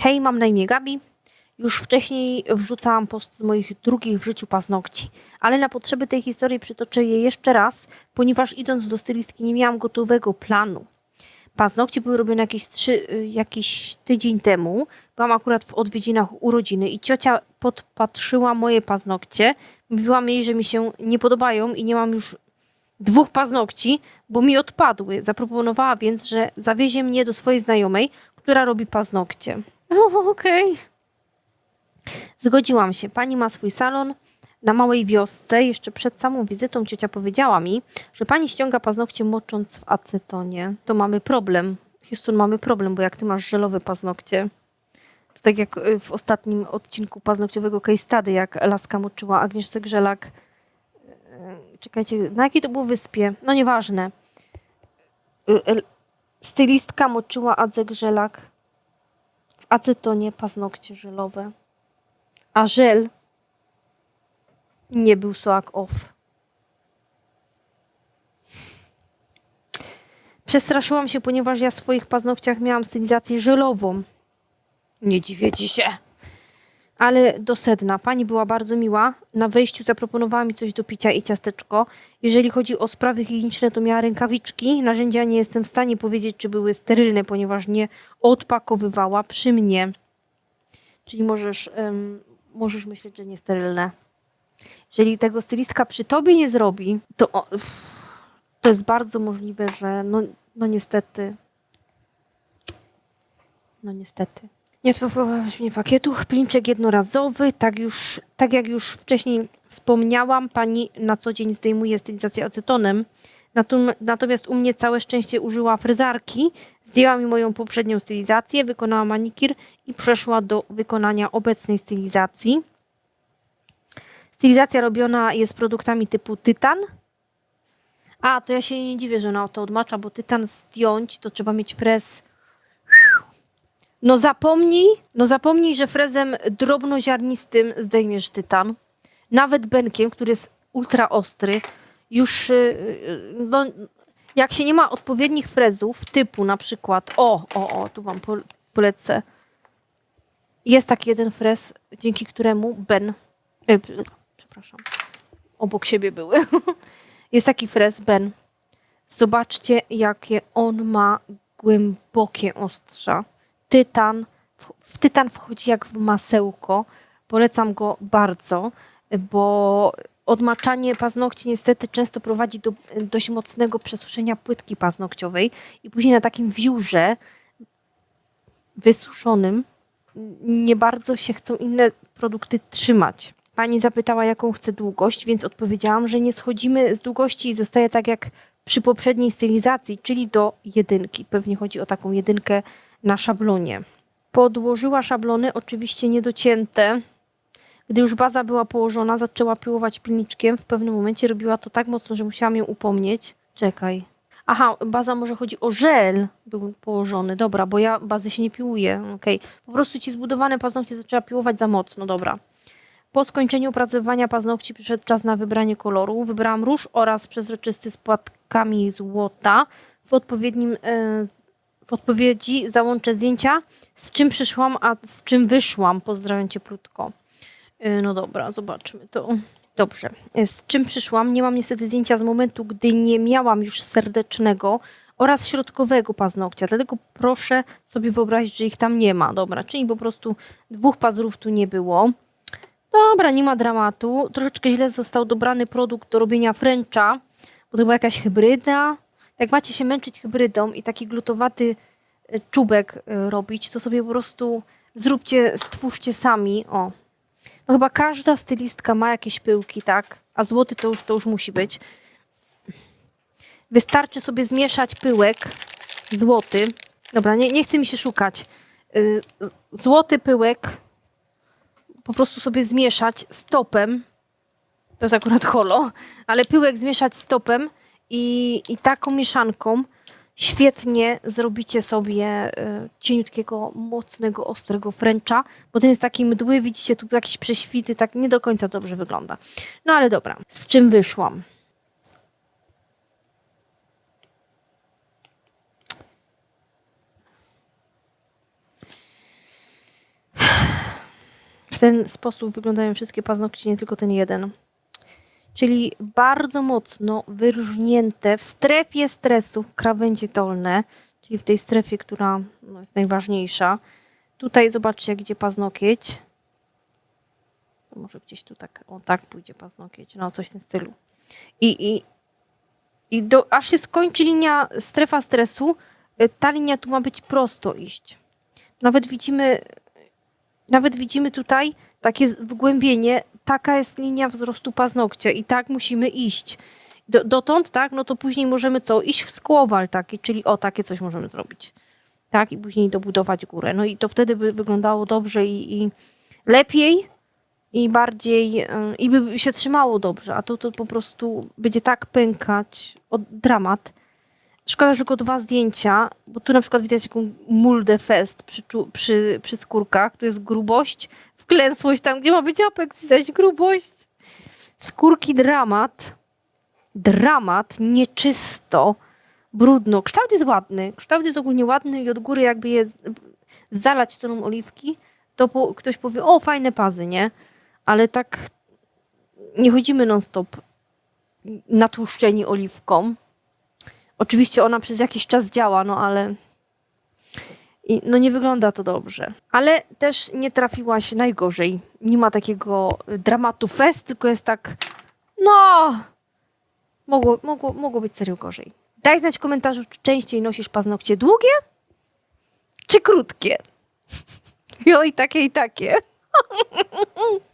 Hej, mam na imię Gabi. Już wcześniej wrzucałam post z moich drugich w życiu paznokci, ale na potrzeby tej historii przytoczę je jeszcze raz, ponieważ idąc do stylistki nie miałam gotowego planu. Paznokcie były robione jakieś, trzy, y, jakiś tydzień temu. Byłam akurat w odwiedzinach urodziny i ciocia podpatrzyła moje paznokcie. Mówiłam jej, że mi się nie podobają i nie mam już dwóch paznokci, bo mi odpadły. Zaproponowała więc, że zawiezie mnie do swojej znajomej, która robi paznokcie. Okej. Zgodziłam się. Pani ma swój salon na małej wiosce. Jeszcze przed samą wizytą ciocia powiedziała mi, że pani ściąga paznokcie mocząc w acetonie. To mamy problem. Houston, mamy problem, bo jak ty masz żelowe paznokcie, to tak jak y, w ostatnim odcinku paznokciowego case study, jak laska moczyła Agnieszce Grzelak. Y, Czekajcie, na jakiej to było wyspie? No nieważne. Y, y, Stylistka moczyła Adze Grzelak w acetonie paznokcie żelowe. A żel nie był soak off. Przestraszyłam się, ponieważ ja w swoich paznokciach miałam stylizację żelową. Nie dziwię ci się. Ale do sedna. Pani była bardzo miła. Na wejściu zaproponowała mi coś do picia i ciasteczko. Jeżeli chodzi o sprawy higieniczne, to miała rękawiczki. Narzędzia nie jestem w stanie powiedzieć, czy były sterylne, ponieważ nie odpakowywała przy mnie. Czyli możesz, em, możesz myśleć, że niesterylne. Jeżeli tego stylistka przy tobie nie zrobi, to, o, to jest bardzo możliwe, że no, no niestety. No niestety. Nie odpakowałaś mnie pakietu. Pliczek jednorazowy. Tak, już, tak jak już wcześniej wspomniałam, pani na co dzień zdejmuje stylizację acetonem. Natomiast u mnie całe szczęście użyła frezarki, zdjęła mi moją poprzednią stylizację, wykonała manikir i przeszła do wykonania obecnej stylizacji. Stylizacja robiona jest produktami typu tytan. A, to ja się nie dziwię, że ona to odmacza, bo tytan zdjąć to trzeba mieć frez. No zapomnij, no zapomnij, że frezem drobnoziarnistym zdejmiesz tytan. Nawet benkiem, który jest ultra ostry, już yy, no, jak się nie ma odpowiednich frezów, typu na przykład, o, o, o, tu wam po- polecę. Jest taki jeden frez, dzięki któremu Ben, e, przepraszam, obok siebie były. Jest taki frez Ben. Zobaczcie, jakie on ma głębokie ostrza. Tytan, w, tytan wchodzi jak w masełko. Polecam go bardzo, bo odmaczanie paznokci niestety często prowadzi do dość mocnego przesuszenia płytki paznokciowej i później na takim wiórze wysuszonym nie bardzo się chcą inne produkty trzymać. Pani zapytała, jaką chcę długość, więc odpowiedziałam, że nie schodzimy z długości i zostaje tak jak przy poprzedniej stylizacji, czyli do jedynki. Pewnie chodzi o taką jedynkę na szablonie. Podłożyła szablony, oczywiście niedocięte. Gdy już baza była położona, zaczęła piłować pilniczkiem. W pewnym momencie robiła to tak mocno, że musiałam ją upomnieć. Czekaj. Aha, baza może chodzi o żel był położony. Dobra, bo ja bazy się nie piłuję. Okej. Po prostu ci zbudowane paznokcie zaczęła piłować za mocno. Dobra. Po skończeniu opracowywania paznokci przyszedł czas na wybranie koloru. Wybrałam róż oraz przezroczysty z płatkami złota. W odpowiednim e, w odpowiedzi załączę zdjęcia, z czym przyszłam, a z czym wyszłam. Pozdrawiam cieplutko. E, No dobra, zobaczmy to. Dobrze. E, Z czym przyszłam? Nie mam niestety zdjęcia z momentu, gdy nie miałam już serdecznego oraz środkowego paznokcia. Dlatego proszę sobie wyobrazić, że ich tam nie ma. Dobra, czyli po prostu dwóch pazurów tu nie było. Dobra, nie ma dramatu. Troszeczkę źle został dobrany produkt do robienia Frencha, bo to była jakaś hybryda. Jak macie się męczyć hybrydą i taki glutowaty e, czubek e, robić, to sobie po prostu zróbcie, stwórzcie sami. O. No chyba każda stylistka ma jakieś pyłki, tak? A złoty to już, to już musi być. Wystarczy sobie zmieszać pyłek złoty. Dobra, nie, nie chce mi się szukać. Y, Złoty pyłek po prostu sobie zmieszać stopem. To jest akurat holo, ale pyłek zmieszać stopem i, i taką mieszanką świetnie zrobicie sobie y, cieniutkiego, mocnego, ostrego fręcza, bo ten jest taki mdły, widzicie tu jakieś prześwity, tak nie do końca dobrze wygląda. No ale dobra, z czym wyszłam? W ten sposób wyglądają wszystkie paznokcie, nie tylko ten jeden. Czyli bardzo mocno wyróżnięte w strefie stresu krawędzie dolne, czyli w tej strefie, która no, jest najważniejsza. Tutaj zobaczcie, gdzie paznokieć. Może gdzieś tu tak, o tak pójdzie paznokieć, no coś w tym stylu. I, i, i do, aż się skończy linia strefa stresu, y, ta linia tu ma być prosto iść. Nawet widzimy, nawet widzimy tutaj takie wgłębienie, taka jest linia wzrostu paznokcia i tak musimy iść. Do, dotąd, tak, no to później możemy co? Iść w skłowal taki, czyli o, takie coś możemy zrobić. Tak, i później dobudować górę. No i to wtedy by wyglądało dobrze i, i lepiej i bardziej, y, i by się trzymało dobrze, a to, to po prostu będzie tak pękać, o, dramat. Szkoda, że tylko dwa zdjęcia, bo tu na przykład widać jaką muldę fest przy, przy, przy skórkach. Tu jest grubość, wklęsłość tam, gdzie ma być apex, widać grubość. Skórki dramat. Dramat, nieczysto, brudno. Kształt jest ładny. Kształt jest ogólnie ładny i od góry jakby je zalać toną oliwki, to po, ktoś powie, o fajne pazy, nie? Ale tak nie chodzimy non-stop natłuszczeni oliwką. Oczywiście ona przez jakiś czas działa, no ale i, no nie wygląda to dobrze. Ale też nie trafiłaś najgorzej. Nie ma takiego y, dramatu fest, tylko jest tak, no, mogło, mogło, mogło być serio gorzej. Daj znać w komentarzu, czy częściej nosisz paznokcie długie, czy krótkie. Jo, i takie, i takie.